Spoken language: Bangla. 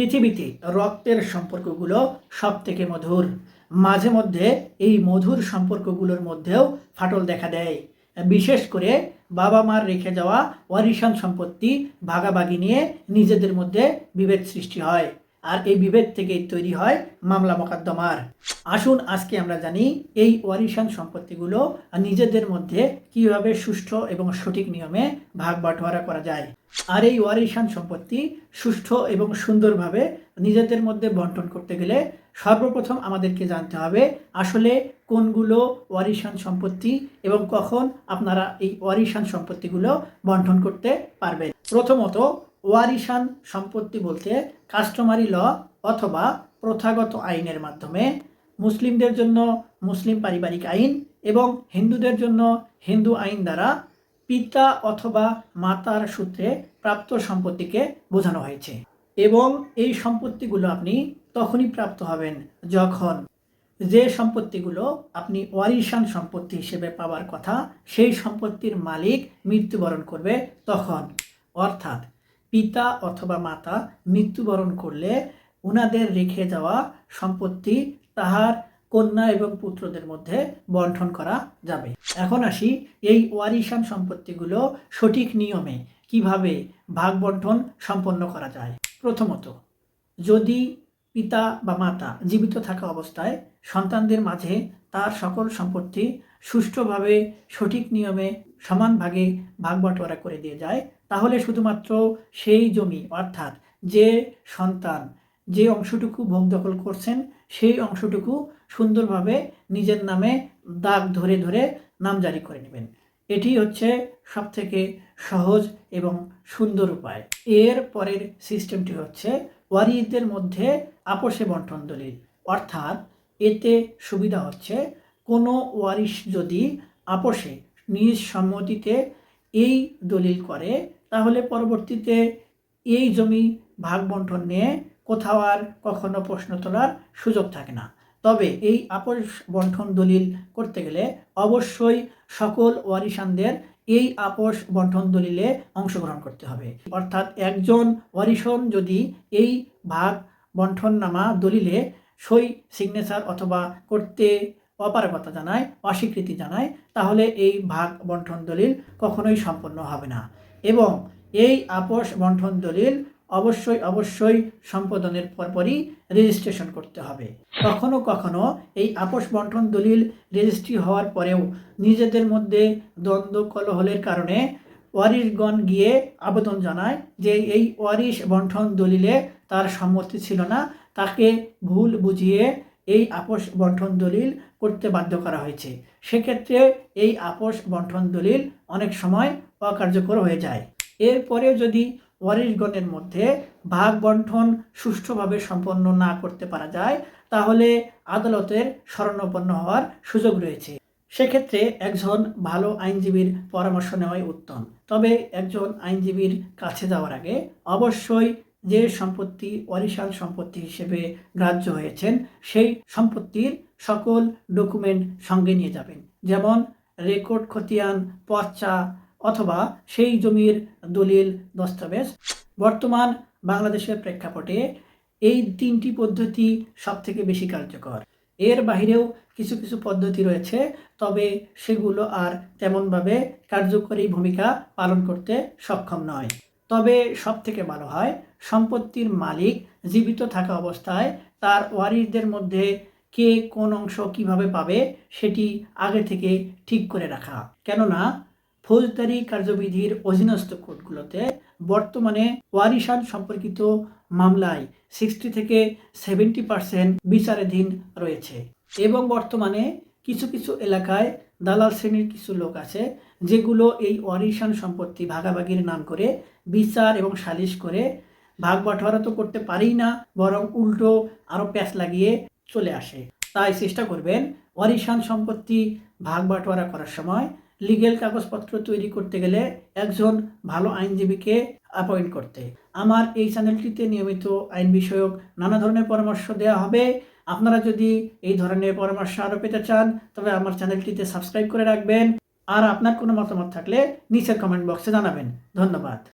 পৃথিবীতে রক্তের সম্পর্কগুলো সব থেকে মধুর। মাঝে মধ্যে এই মধুর সম্পর্কগুলোর মধ্যেও ফাটল দেখা দেয়। বিশেষ করে বাবা মার রেখে যাওয়া ওয়ারিশান সম্পত্তি ভাগাভাগি নিয়ে নিজেদের মধ্যে বিভেদ সৃষ্টি হয়। আর এই বিভেদ থেকেই তৈরি হয় মামলা মোকদ্দমার। আসুন আজকে আমরা জানি এই ওয়ারিশান সম্পত্তিগুলো নিজেদের মধ্যে কীভাবে সুষ্ঠু এবং সঠিক নিয়মে ভাগ বাটোয়ারা করা যায়। আর এই ওয়ারিশান সম্পত্তি সুষ্ঠু এবং সুন্দরভাবে নিজেদের মধ্যে বন্টন করতে গেলে সর্বপ্রথম আমাদেরকে জানতে হবে আসলে কোনগুলো ওয়ারিশান সম্পত্তি এবং কখন আপনারা এই ওয়ারিশান সম্পত্তিগুলো বন্টন করতে পারবেন। প্রথমত ওয়ারিশান সম্পত্তি বলতে কাস্টমারি ল অথবা প্রথাগত আইনের মাধ্যমে মুসলিমদের জন্য মুসলিম পারিবারিক আইন এবং হিন্দুদের জন্য হিন্দু আইন দ্বারা পিতা অথবা মাতার সূত্রে প্রাপ্ত সম্পত্তিকে বোঝানো হয়েছে। এবং এই সম্পত্তিগুলো আপনি তখনই প্রাপ্ত হবেন যখন যে সম্পত্তিগুলো আপনি ওয়ারিশান সম্পত্তি হিসেবে পাওয়ার কথা, সেই সম্পত্তির মালিক মৃত্যুবরণ করবে তখন। অর্থাৎ পিতা অথবা মাতা মৃত্যুবরণ করলে উনাদের রেখে যাওয়া সম্পত্তি তাহার কন্যা এবং পুত্রদের মধ্যে বন্টন করা যাবে। এখন আসি এই ওয়ারিশান সম্পত্তিগুলো সঠিক নিয়মে কীভাবে ভাগ বন্টন সম্পন্ন করা যায়। প্রথমত, যদি পিতা বা মাতা জীবিত থাকা অবস্থায় সন্তানদের মাঝে তার সকল সম্পত্তি সুষ্ঠুভাবে সঠিক নিয়মে সমান ভাগে ভাগ বাটোয়ারা করে দিয়ে যায় তাহলে শুধুমাত্র সেই জমি, অর্থাৎ যে সন্তান, যে অংশটুকু ভোগ দখল করছেন, সেই অংশটুকু সুন্দরভাবে নিজের নামে দাগ ধরে ধরে নাম জারি করে নেবেন। এটি হচ্ছে সবথেকে সহজ এবং সুন্দর উপায়। এর পরের সিস্টেমটি হচ্ছে ওয়ারিদের মধ্যে আপোষে বন্টন দলিল। অর্থাৎ এতে সুবিধা হচ্ছে কোনো ওয়ারিশ যদি আপোষে নিজ সম্মতিতে এই দলিল করে, তাহলে পরবর্তীতে এই জমি ভাগ বন্টন নিয়ে কোথাও আর কখনো প্রশ্ন তোলার সুযোগ থাকে না। তবে এই আপোষ বন্টন দলিল করতে গেলে অবশ্যই সকল ওয়ারিশানদের এই আপস বন্টন দলিলে অংশগ্রহণ করতে হবে। অর্থাৎ একজন ওয়ারিশন যদি এই ভাগ বন্টন নামা দলিলে সই সিগনেচার অথবা করতে অপারগতা জানায়, অস্বীকৃতি জানায়, তাহলে এই ভাগ বন্টন দলিল কখনোই সম্পন্ন হবে না। এবং এই আপোষ বন্টন দলিল অবশ্যই অবশ্যই সম্পাদনের পরপরই রেজিস্ট্রেশন করতে হবে। কখনো কখনো এই আপোষ বন্টন দলিল রেজিস্ট্রি হওয়ার পরেও নিজেদের মধ্যে দ্বন্দ্ব, কলহলের কারণে ওয়ারিশগণ গিয়ে আবেদন জানায় যে এই ওয়ারিশ বন্টন দলিলে তার সম্মতি ছিল না। তাকে ভুল বুঝিয়ে এই আপোষ বন্টন দলিল করতে বাধ্য করা হয়েছে। সেক্ষেত্রে এই আপোষ বন্টন দলিল অনেক সময় অকার্যকর হয়ে যায়। এরপরে যদি ওয়ারিশগণের মধ্যে ভাগ বন্টন সুষ্ঠুভাবে সম্পন্ন না করতে পারা যায়, তাহলে আদালতের শরণাপন্ন হওয়ার সুযোগ রয়েছে। সেক্ষেত্রে একজন ভালো আইনজীবীর পরামর্শ নেওয়াই উত্তম। তবে একজন আইনজীবীর কাছে যাওয়ার আগে অবশ্যই যে সম্পত্তি অরিশাল সম্পত্তি হিসেবে গ্রাহ্য হয়েছেন, সেই সম্পত্তির সকল ডকুমেন্ট সঙ্গে নিয়ে যাবেন। যেমন রেকর্ড খতিয়ান, পর্চা, অথবা সেই জমির দলিল, দস্তাবেজ। বর্তমান বাংলাদেশের প্রেক্ষাপটে এই তিনটি পদ্ধতি সবথেকে বেশি কার্যকর। এর বাহিরেও কিছু কিছু পদ্ধতি রয়েছে, তবে সেগুলো আর তেমনভাবে কার্যকরী ভূমিকা পালন করতে সক্ষম নয়। তবে সব থেকে ভালো হয়, সম্পত্তির মালিক জীবিত থাকা অবস্থায় তার ওয়ারিসদের মধ্যে কে কোন অংশ কীভাবে পাবে সেটি আগে থেকে ঠিক করে রাখা। কেননা, ফৌজদারি কার্যবিধির অধীনস্থ কোর্টগুলোতে বর্তমানে ওয়ারিশান সম্পর্কিত মামলায় সিক্সটি থেকে সেভেন্টি পার্সেন্ট বিচারাধীন রয়েছে এবং বর্তমানে কিছু কিছু এলাকায় দালাল শ্রেণির কিছু লোক আছে যেগুলো এই অরিশান সম্পত্তি ভাগাভাগির নাম করে বিচার এবং সালিশ করে ভাগ বাটোয়ারা তো করতে পারেই না, বরং উল্টো আরও প্যাঁচ লাগিয়ে চলে আসে। তাই চেষ্টা করবেন অরিশান সম্পত্তি ভাগ বাটোয়ারা করার সময় লিগেল কাগজপত্র তৈরি করতে গেলে একজন ভালো আইনজীবীকে অ্যাপয়েন্ট করতে। আমার এই চ্যানেলটিতে নিয়মিত আইন বিষয়ক নানা ধরনের পরামর্শ দেওয়া হবে। আপনারা যদি এই ধরনের পরামর্শ আরও পেতে চান, তবে আমার চ্যানেলটিতে সাবস্ক্রাইব করে রাখবেন। আর আপনার কোনো মতামত থাকলে নিচের কমেন্ট বক্সে জানাবেন। ধন্যবাদ।